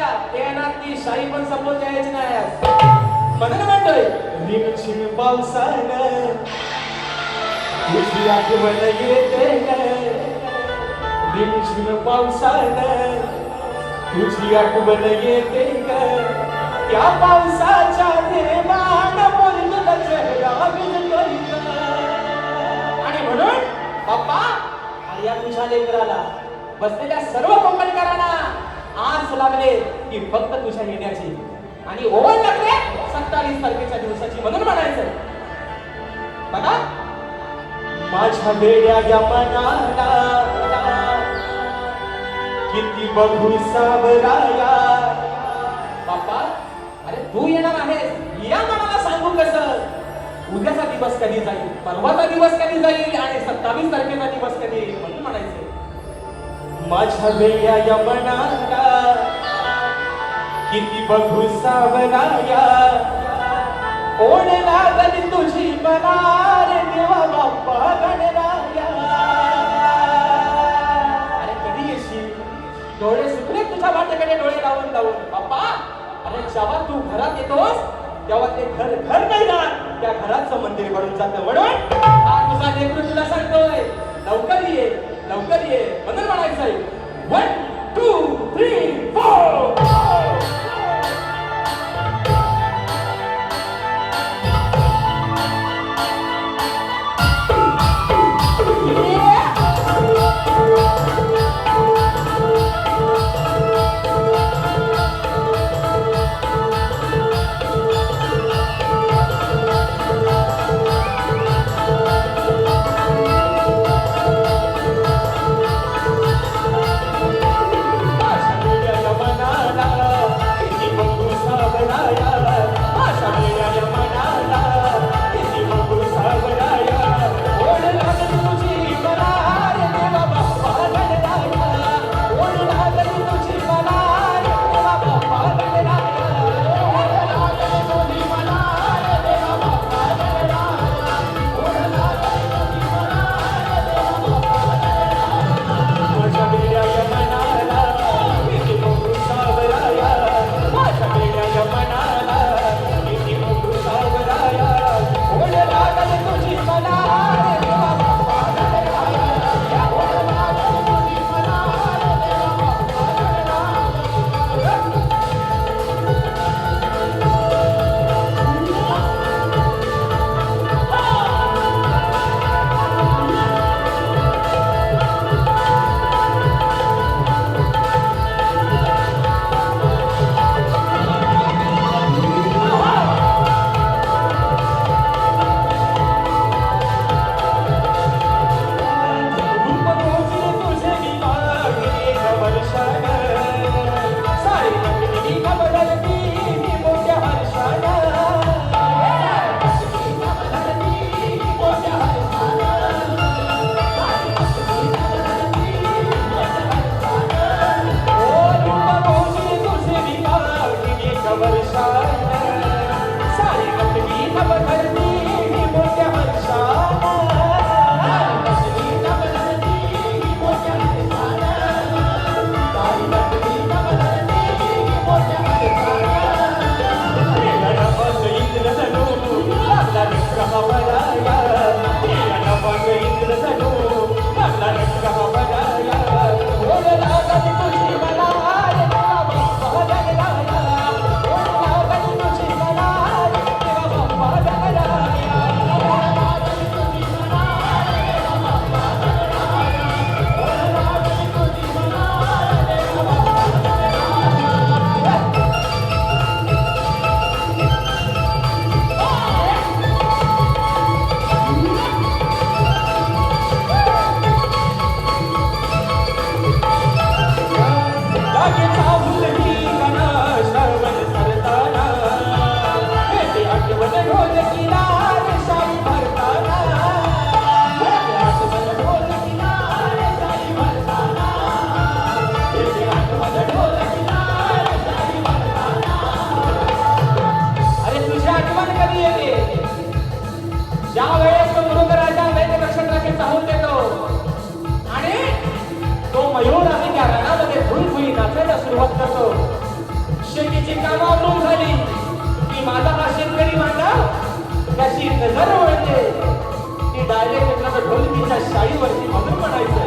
पहिला ते येणार पेनात ती शाई पण संपवून द्यायची नाही म्हणून म्हणतोय रिमझिम पावसानं तुझी आठवण येते रिमझिम पावसानं तुझी आठवण येते त्या पावसाच्या थेंबान बोललं आणि म्हणून बाप्पा आणि या तुझ्या लेकराला बसलेल्या सर्व कोकणकरांना आस लागले की फक्त तुझ्या येण्याची. आणि ओढ लागले सत्तावीस तारखेच्या दिवसाची म्हणून म्हणायचं. बघा. माझ्या वेड्या या मनाला किती बघू सावराया. बाप्पा अरे तू येणार आहेस. या मनाला सांगू कसं? उद्याचा दिवस कधी जाईल? परवाचा दिवस कधी जाईल? आणि सत्तावीस तारखेचा दिवस कधी माझ्या भैया या किती बघू सावनाया ओढ लागली तुझी मनार देवा बाप्पा गणराया. अरे कधी येशील? डोळे सुकले तुझ्या वाटेकडे डोळे लावून लावून. बाप्पा अरे जेव्हा तू घरात येतोस तेव्हा ते घर घर नाही राहत. त्या घराचं मंदिर बनून जातं म्हणून. हा तुझा लेकरू तुला सांगतोय. What? 在中。शेतीची कामं झाली. की माझा हा शेतकरी माझा त्याची नजर वळते की डायरेक्ट ढोलकीच्या शाळीवरती मधुर म्हणायचं